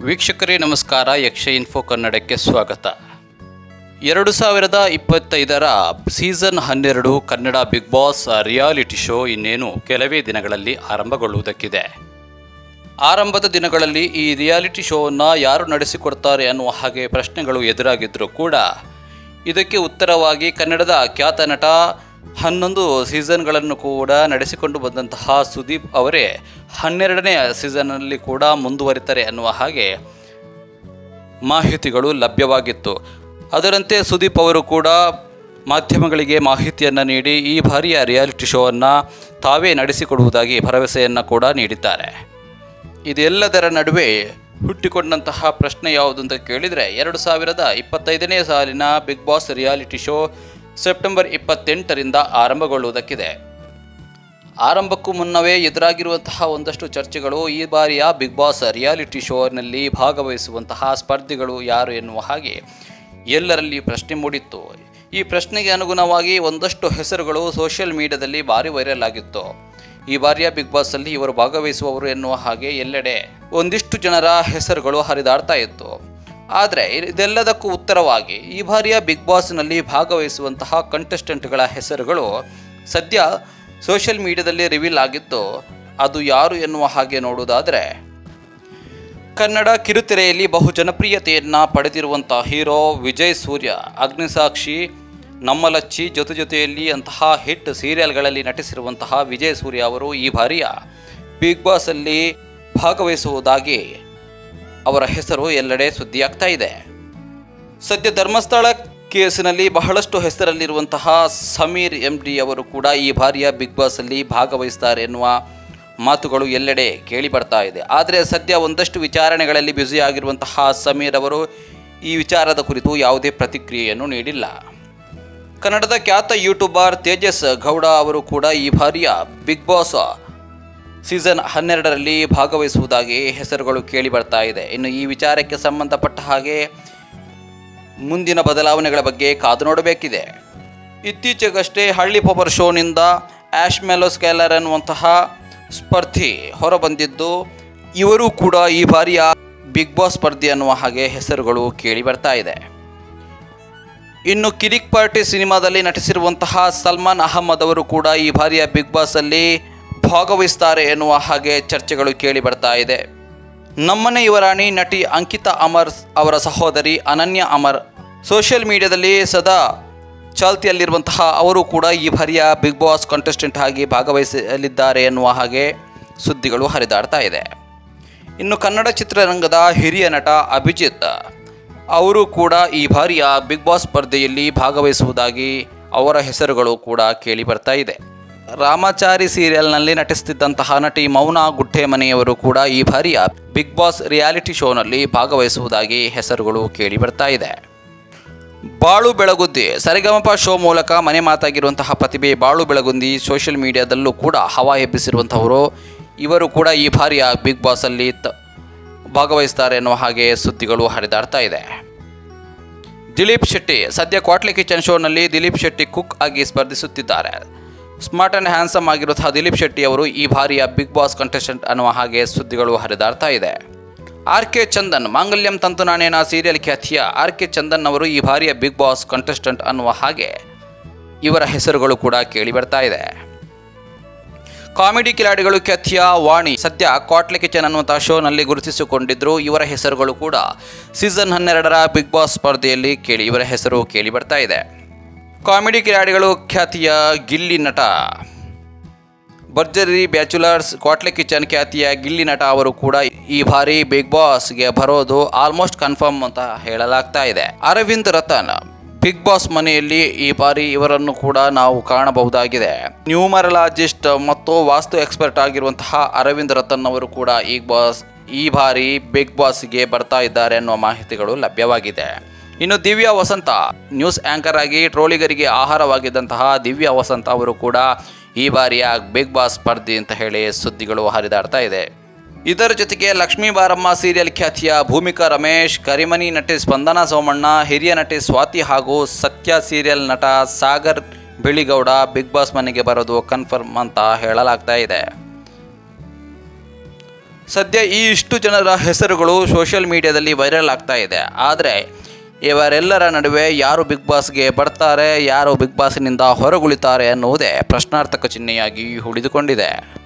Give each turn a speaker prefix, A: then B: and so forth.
A: ವೀಕ್ಷಕರೇ, ನಮಸ್ಕಾರ. ಯಕ್ಷ ಇನ್ಫೋ ಕನ್ನಡಕ್ಕೆ ಸ್ವಾಗತ. ಎರಡು ಸಾವಿರದ ಇಪ್ಪತ್ತೈದರ ಸೀಸನ್ ಹನ್ನೆರಡು Kannada big boss reality show ಇನ್ನೇನು ಕೆಲವೇ ದಿನಗಳಲ್ಲಿ ಆರಂಭಗೊಳ್ಳುವುದಕ್ಕಿದೆ. ಆರಂಭದ ದಿನಗಳಲ್ಲಿ ಈ ರಿಯಾಲಿಟಿ ಶೋವನ್ನು ಯಾರು ನಡೆಸಿಕೊಡ್ತಾರೆ ಅನ್ನುವ ಹಾಗೆ ಪ್ರಶ್ನೆಗಳು ಎದುರಾಗಿದ್ದರೂ ಕೂಡ ಇದಕ್ಕೆ ಉತ್ತರವಾಗಿ ಕನ್ನಡದ ಖ್ಯಾತ ನಟ ಹನ್ನೊಂದು ಸೀಸನ್ಗಳನ್ನು ಕೂಡ ನಡೆಸಿಕೊಂಡು ಬಂದಂತಹ ಸುದೀಪ್ ಅವರೇ ಹನ್ನೆರಡನೇ ಸೀಸನ್ನಲ್ಲಿ ಕೂಡ ಮುಂದುವರಿತಾರೆ ಅನ್ನುವ ಹಾಗೆ ಮಾಹಿತಿಗಳು ಲಭ್ಯವಾಗಿತ್ತು. ಅದರಂತೆ ಸುದೀಪ್ ಅವರು ಕೂಡ ಮಾಧ್ಯಮಗಳಿಗೆ ಮಾಹಿತಿಯನ್ನು ನೀಡಿ ಈ ಬಾರಿಯ ರಿಯಾಲಿಟಿ ಶೋವನ್ನು ತಾವೇ ನಡೆಸಿಕೊಡುವುದಾಗಿ ಭರವಸೆಯನ್ನು ಕೂಡ ನೀಡಿದ್ದಾರೆ. ಇದೆಲ್ಲದರ ನಡುವೆ ಹುಟ್ಟಿಕೊಂಡಂತಹ ಪ್ರಶ್ನೆ ಯಾವುದು ಅಂತ ಕೇಳಿದರೆ, ಎರಡು ಸಾವಿರದ ಇಪ್ಪತ್ತೈದನೇ ಸಾಲಿನ big boss reality show September ಇಪ್ಪತ್ತೆಂಟರಿಂದ ಆರಂಭಗೊಳ್ಳುವುದಕ್ಕಿದೆ. ಆರಂಭಕ್ಕೂ ಮುನ್ನವೇ ಎದುರಾಗಿರುವಂತಹ ಒಂದಷ್ಟು ಚರ್ಚೆಗಳು ಈ ಬಾರಿಯ ಬಿಗ್ ಬಾಸ್ ರಿಯಾಲಿಟಿ ಶೋನಲ್ಲಿ ಭಾಗವಹಿಸುವಂತಹ ಸ್ಪರ್ಧಿಗಳು ಯಾರು ಎನ್ನುವ ಹಾಗೆ ಎಲ್ಲರಲ್ಲಿ ಪ್ರಶ್ನೆ ಮೂಡಿತ್ತು. ಈ ಪ್ರಶ್ನೆಗೆ ಅನುಗುಣವಾಗಿ ಒಂದಷ್ಟು ಹೆಸರುಗಳು ಸೋಷಿಯಲ್ ಮೀಡಿಯಾದಲ್ಲಿ ಭಾರಿ ವೈರಲ್ ಆಗಿತ್ತು. ಈ ಬಾರಿಯ ಬಿಗ್ ಬಾಸಲ್ಲಿ ಇವರು ಭಾಗವಹಿಸುವವರು ಎನ್ನುವ ಹಾಗೆ ಎಲ್ಲೆಡೆ ಒಂದಿಷ್ಟು ಜನರ ಹೆಸರುಗಳು ಹರಿದಾಡ್ತಾ ಇತ್ತು. ಆದರೆ ಇದೆಲ್ಲದಕ್ಕೂ ಉತ್ತರವಾಗಿ ಈ ಬಾರಿಯ ಬಿಗ್ ಬಾಸ್ನಲ್ಲಿ ಭಾಗವಹಿಸುವಂತಹ ಕಂಟೆಸ್ಟೆಂಟ್ಗಳ ಹೆಸರುಗಳು ಸದ್ಯ ಸೋಷಿಯಲ್ ಮೀಡಿಯಾದಲ್ಲಿ ರಿವೀಲ್ ಆಗಿದ್ದು ಅದು ಯಾರು ಎನ್ನುವ ಹಾಗೆ ನೋಡುವುದಾದರೆ, ಕನ್ನಡ ಕಿರುತೆರೆಯಲ್ಲಿ ಬಹು ಜನಪ್ರಿಯತೆಯನ್ನು ಪಡೆದಿರುವಂಥ ಹೀರೋ ವಿಜಯ್ ಸೂರ್ಯ, ಅಗ್ನಿಸಾಕ್ಷಿ, ನಮ್ಮಲಚ್ಚಿ ಜೊತೆ ಜೊತೆಯಲ್ಲಿ ಅಂತಹ ಹಿಟ್ ಸೀರಿಯಲ್ಗಳಲ್ಲಿ ನಟಿಸಿರುವಂತಹ ವಿಜಯ್ ಸೂರ್ಯ ಅವರು ಈ ಬಾರಿಯ ಬಿಗ್ ಬಾಸಲ್ಲಿ ಭಾಗವಹಿಸುವುದಾಗಿ ಅವರ ಹೆಸರು ಎಲ್ಲೆಡೆ ಸುದ್ದಿಯಾಗ್ತಾ ಇದೆ. ಸದ್ಯ ಧರ್ಮಸ್ಥಳ ಕೇಸಿನಲ್ಲಿ ಬಹಳಷ್ಟು ಹೆಸರಲ್ಲಿರುವಂತಹ ಸಮೀರ್ ಎಂ ಡಿ ಅವರು ಕೂಡ ಈ ಬಾರಿಯ ಬಿಗ್ ಬಾಸಲ್ಲಿ ಭಾಗವಹಿಸ್ತಾರೆ ಎನ್ನುವ ಮಾತುಗಳು ಎಲ್ಲೆಡೆ ಕೇಳಿ ಬರ್ತಾ ಇದೆ. ಆದರೆ ಸದ್ಯ ಒಂದಷ್ಟು ವಿಚಾರಣೆಗಳಲ್ಲಿ ಬ್ಯುಸಿ ಆಗಿರುವಂತಹ ಸಮೀರ್ ಅವರು ಈ ವಿಚಾರದ ಕುರಿತು ಯಾವುದೇ ಪ್ರತಿಕ್ರಿಯೆಯನ್ನು ನೀಡಿಲ್ಲ. ಕನ್ನಡದ ಖ್ಯಾತ ಯೂಟ್ಯೂಬರ್ ತೇಜಸ್ ಗೌಡ ಅವರು ಕೂಡ ಈ ಬಾರಿಯ ಬಿಗ್ ಬಾಸ್ ಸೀಸನ್ ಹನ್ನೆರಡರಲ್ಲಿ ಭಾಗವಹಿಸುವುದಾಗಿ ಹೆಸರುಗಳು ಕೇಳಿ ಬರ್ತಾ ಇದೆ. ಇನ್ನು ಈ ವಿಚಾರಕ್ಕೆ ಸಂಬಂಧಪಟ್ಟ ಹಾಗೆ ಮುಂದಿನ ಬದಲಾವಣೆಗಳ ಬಗ್ಗೆ ಕಾದು ನೋಡಬೇಕಿದೆ. ಇತ್ತೀಚೆಗಷ್ಟೇ ಹಳ್ಳಿ ಪವರ್ ಶೋನಿಂದ ಆ್ಯಶ್ ಮೆಲೋ ಸ್ಕ್ಯಾಲರ್ ಎನ್ನುವಂತಹ ಸ್ಪರ್ಧಿ ಹೊರಬಂದಿದ್ದು, ಇವರು ಕೂಡ ಈ ಬಾರಿಯ ಬಿಗ್ ಬಾಸ್ ಸ್ಪರ್ಧಿ ಅನ್ನುವ ಹಾಗೆ ಹೆಸರುಗಳು ಕೇಳಿ ಬರ್ತಾ ಇದೆ. ಇನ್ನು ಕಿರಿಕ್ ಪಾರ್ಟಿ ಸಿನಿಮಾದಲ್ಲಿ ನಟಿಸಿರುವಂತಹ ಸಲ್ಮಾನ್ ಅಹಮದ್ ಅವರು ಕೂಡ ಈ ಬಾರಿಯ ಬಿಗ್ ಬಾಸಲ್ಲಿ ಭಾಗವಹಿಸ್ತಾರೆ ಎನ್ನುವ ಹಾಗೆ ಚರ್ಚೆಗಳು ಕೇಳಿ ಬರ್ತಾ ಇದೆ. ನಮ್ಮನೆ ಯುವರಾಣಿ ನಟಿ ಅಂಕಿತಾ ಅಮರ್ ಅವರ ಸಹೋದರಿ ಅನನ್ಯ ಅಮರ್ ಸೋಷಿಯಲ್ ಮೀಡಿಯಾದಲ್ಲಿ ಸದಾ ಚಾಲ್ತಿಯಲ್ಲಿರುವಂತಹ ಅವರು ಕೂಡ ಈ ಬಾರಿಯ ಬಿಗ್ ಬಾಸ್ ಕಂಟೆಸ್ಟೆಂಟ್ ಆಗಿ ಭಾಗವಹಿಸಲಿದ್ದಾರೆ ಎನ್ನುವ ಹಾಗೆ ಸುದ್ದಿಗಳು ಹರಿದಾಡ್ತಾ ಇದೆ. ಇನ್ನು ಕನ್ನಡ ಚಿತ್ರರಂಗದ ಹಿರಿಯ ನಟ ಅಭಿಜಿತ್ ಅವರು ಕೂಡ ಈ ಬಾರಿಯ ಬಿಗ್ ಬಾಸ್ ಸ್ಪರ್ಧೆಯಲ್ಲಿ ಭಾಗವಹಿಸುವುದಾಗಿ ಅವರ ಹೆಸರುಗಳು ಕೂಡ ಕೇಳಿ ಬರ್ತಾ ಇದೆ. ರಾಮಾಚಾರಿ ಸೀರಿಯಲ್ನಲ್ಲಿ ನಟಿಸುತ್ತಿದ್ದಂತಹ ನಟಿ ಮೌನಾ ಗುಟ್ಟೆಮನೆಯವರು ಕೂಡ ಈ ಬಾರಿಯ ಬಿಗ್ ಬಾಸ್ ರಿಯಾಲಿಟಿ ಶೋನಲ್ಲಿ ಭಾಗವಹಿಸುವುದಾಗಿ ಹೆಸರುಗಳು ಕೇಳಿ ಬರ್ತಾ ಇದೆ. ಬಾಳು ಬೆಳಗುದ್ದಿ, ಸರಿಗಮಪ ಶೋ ಮೂಲಕ ಮನೆ ಮಾತಾಗಿರುವಂತಹ ಪ್ರತಿಭೆ ಬಾಳು ಬೆಳಗುಂದಿ ಸೋಷಿಯಲ್ ಮೀಡಿಯಾದಲ್ಲೂ ಕೂಡ ಹವಾ ಎಬ್ಬಿಸಿರುವಂಥವರು, ಇವರು ಕೂಡ ಈ ಬಾರಿಯ ಬಿಗ್ ಬಾಸಲ್ಲಿ ತ, ಭಾಗವಹಿಸ್ತಾರೆ ಎನ್ನುವ ಹಾಗೆ ಸುದ್ದಿಗಳು ಹರಿದಾಡ್ತಾ ಇದೆ. ದಿಲೀಪ್ ಶೆಟ್ಟಿ, ಸದ್ಯ ಕ್ವಾಟ್ಲಿ ಕಿಚನ್ ಶೋನಲ್ಲಿ ದಿಲೀಪ್ ಶೆಟ್ಟಿ ಕುಕ್ ಆಗಿ ಸ್ಪರ್ಧಿಸುತ್ತಿದ್ದಾರೆ. ಸ್ಮಾರ್ಟ್ ಆ್ಯಂಡ್ ಹ್ಯಾಂಡ್ಸಮ್ ಆಗಿರುವಂತಹ ದಿಲೀಪ್ ಶೆಟ್ಟಿ ಅವರು ಈ ಬಾರಿಯ ಬಿಗ್ ಬಾಸ್ ಕಂಟೆಸ್ಟೆಂಟ್ ಅನ್ನುವ ಹಾಗೆ ಸುದ್ದಿಗಳು ಹರಿದಾಡ್ತಾ ಇದೆ. R K Chandan, Mangalyam Tantunanena serial ಖ್ಯಾತಿಯ ಆರ್ ಕೆ ಚಂದನ್ ಅವರು ಈ ಬಾರಿಯ ಬಿಗ್ ಬಾಸ್ ಕಂಟೆಸ್ಟೆಂಟ್ ಅನ್ನುವ ಹಾಗೆ ಇವರ ಹೆಸರುಗಳು ಕೂಡ ಕೇಳಿ ಬರ್ತಾ ಇದೆ. ಕಾಮಿಡಿ ಕಿಲಾಡಿಗಳು ಖ್ಯಾತಿಯ ವಾಣಿ, ಸದ್ಯ ಕಾಟ್ಲೆ ಕಿಚನ್ ಅನ್ನುವಂತಹ ಶೋನಲ್ಲಿ ಗುರುತಿಸಿಕೊಂಡಿದ್ದರು ಇವರ ಹೆಸರುಗಳು ಕೂಡ. ಸೀಸನ್ ಹನ್ನೆರಡರ ಬಿಗ್ ಬಾಸ್ ಸ್ಪರ್ಧೆಯಲ್ಲಿ ಕೇಳಿ, ಇವರ ಹೆಸರು ಕೇಳಿ ಬರ್ತಾ ಇದೆ. ಕಾಮಿಡಿ ಕಿರಾಡಿಗಳು ಖ್ಯಾತಿಯ ಗಿಲ್ಲಿ ನಟ. ಭರ್ಜರಿ ಬ್ಯಾಚುಲರ್ಸ್ ಕ್ವಾಟ್ಲೆ ಕಿಚನ್ ಖ್ಯಾತಿಯ ಗಿಲ್ಲಿ ನಟ ಅವರು ಕೂಡ ಈ ಬಾರಿ ಬಿಗ್ ಬಾಸ್ಗೆ ಬರೋದು ಆಲ್ಮೋಸ್ಟ್ ಕನ್ಫರ್ಮ್ ಅಂತ ಹೇಳಲಾಗ್ತಾ ಇದೆ. ಅರವಿಂದ್ ರತನ್ ಬಿಗ್ ಬಾಸ್ ಮನೆಯಲ್ಲಿ ಈ ಬಾರಿ ಇವರನ್ನು ಕೂಡ ನಾವು ಕಾಣಬಹುದಾಗಿದೆ. ನ್ಯೂಮರಲಾಜಿಸ್ಟ್ ಮತ್ತು ವಾಸ್ತು ಎಕ್ಸ್ಪರ್ಟ್ ಆಗಿರುವಂತಹ ಅರವಿಂದ್ ರತನ್ ಅವರು ಕೂಡ ಈ ಬಾಸ್ ಈ ಬಾರಿ ಬಿಗ್ ಬಾಸ್ಗೆ ಬರ್ತಾ ಇದ್ದಾರೆ ಅನ್ನುವ ಮಾಹಿತಿಗಳು ಲಭ್ಯವಾಗಿದೆ. ಇನ್ನು ದಿವ್ಯಾ ವಸಂತ, ನ್ಯೂಸ್ ಆಂಕರ್ ಆಗಿ ಟ್ರೋಲಿಗರಿಗೆ ಆಹಾರವಾಗಿದ್ದಂತಹ ದಿವ್ಯಾ ವಸಂತ ಅವರು ಕೂಡ ಈ ಬಾರಿಯ ಬಿಗ್ ಬಾಸ್ ಸ್ಪರ್ಧಿ ಅಂತ ಹೇಳಿ ಸುದ್ದಿಗಳು ಹರಿದಾಡ್ತಾ ಇದೆ. ಇದರ ಜೊತೆಗೆ ಲಕ್ಷ್ಮೀ ಬಾರಮ್ಮ ಸೀರಿಯಲ್ ಖ್ಯಾತಿಯ ಭೂಮಿಕಾ ರಮೇಶ್ ಕರಿಮನಿ ನಟಿ ಸ್ಪಂದನಾ ಸೋಮಣ್ಣ, ಹಿರಿಯ ನಟಿ ಸ್ವಾತಿ ಹಾಗೂ ಸತ್ಯ ಸೀರಿಯಲ್ ನಟ ಸಾಗರ್ ಬಿಳಿಗೌಡ ಬಿಗ್ ಬಾಸ್ ಮನೆಗೆ ಬರೋದು ಕನ್ಫರ್ಮ್ ಅಂತ ಹೇಳಲಾಗ್ತಾ ಇದೆ. ಸದ್ಯ ಈ ಇಷ್ಟು ಜನರ ಹೆಸರುಗಳು ಸೋಷಿಯಲ್ ಮೀಡಿಯಾದಲ್ಲಿ ವೈರಲ್ ಆಗ್ತಾ ಇದೆ. ಆದರೆ ಇವರೆಲ್ಲರ ನಡುವೆ ಯಾರು ಬಿಗ್ ಬಾಸ್ಗೆ ಬರ್ತಾರೆ ಯಾರು ಬಿಗ್ ಬಾಸ್ನಿಂದ ಹೊರಗುಳಿತಾರೆ ಅನ್ನುವುದೇ ಪ್ರಶ್ನಾರ್ಥಕ ಚಿಹ್ನೆಯಾಗಿ ಉಳಿದುಕೊಂಡಿದೆ.